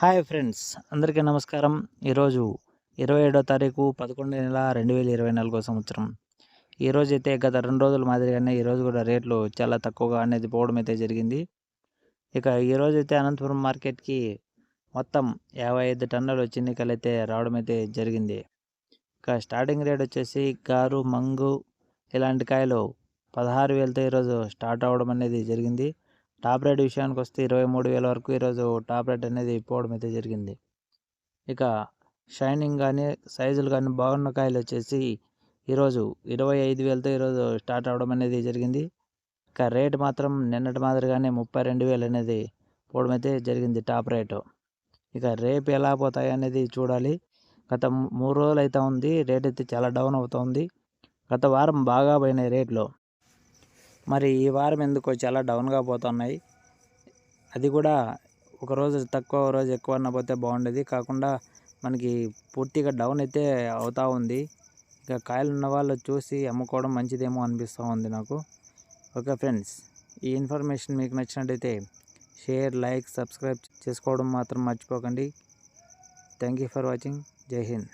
Hi friends అందరికీ నమస్కారం. ఈరోజు ఇరవై ఏడో తారీఖు పదకొండు నెల రెండు వేల ఇరవై నాలుగో సంవత్సరం. ఈరోజు అయితే గత రెండు రోజుల మాదిరిగానే ఈరోజు కూడా రేట్లు చాలా తక్కువగా అనేది పోవడం అయితే జరిగింది. ఇక ఈరోజు అయితే అనంతపురం మార్కెట్కి మొత్తం యాభై ఐదు టన్నులు చిన్నికలు అయితే రావడం అయితే జరిగింది. ఇక స్టార్టింగ్ రేట్ వచ్చేసి గారు మంగు ఇలాంటి కాయలు పదహారు వేలతో ఈరోజు స్టార్ట్ అవ్వడం అనేది జరిగింది. టాప్ రేట్ విషయానికి వస్తే ఇరవై మూడు వేల వరకు ఈరోజు టాప్ రేట్ అనేది పోవడం అయితే జరిగింది. ఇక షైనింగ్ కానీ సైజులు కానీ బాగున్న కాయలు వచ్చేసి ఈరోజు ఇరవై ఐదు వేలతో ఈరోజు స్టార్ట్ అవడం అనేది జరిగింది. ఇక రేట్ మాత్రం నిన్నటి మాదిరిగానే ముప్పై రెండు వేలు అనేది పోవడం అయితే జరిగింది టాప్ రేటు. ఇక రేపు ఎలా పోతాయి అనేది చూడాలి. గత మూడు రోజులు అయితే ఉంది రేట్ అయితే చాలా డౌన్ అవుతుంది గత వారం బాగా పోయినాయి రేట్లు. మరి ఈ వారం ఎందుకో చాలా డౌన్గా పోతున్నాయి. అది కూడా ఒక రోజు తక్కువ రోజు ఎక్కువ అన్న పోతే బాగుండేది. కాకుండా మనకి పూర్తిగా డౌన్ అయితే అవుతూ ఉంది. ఇక కాయలు ఉన్న వాళ్ళు చూసి అమ్ముకోవడం మంచిదేమో అనిపిస్తూ ఉంది నాకు. ఓకే ఫ్రెండ్స్ ఈ ఇన్ఫర్మేషన్ మీకు నచ్చినట్టయితే షేర్ లైక్ సబ్స్క్రైబ్ చేసుకోవడం మాత్రం మర్చిపోకండి. Thank you for watching. జై హింద్.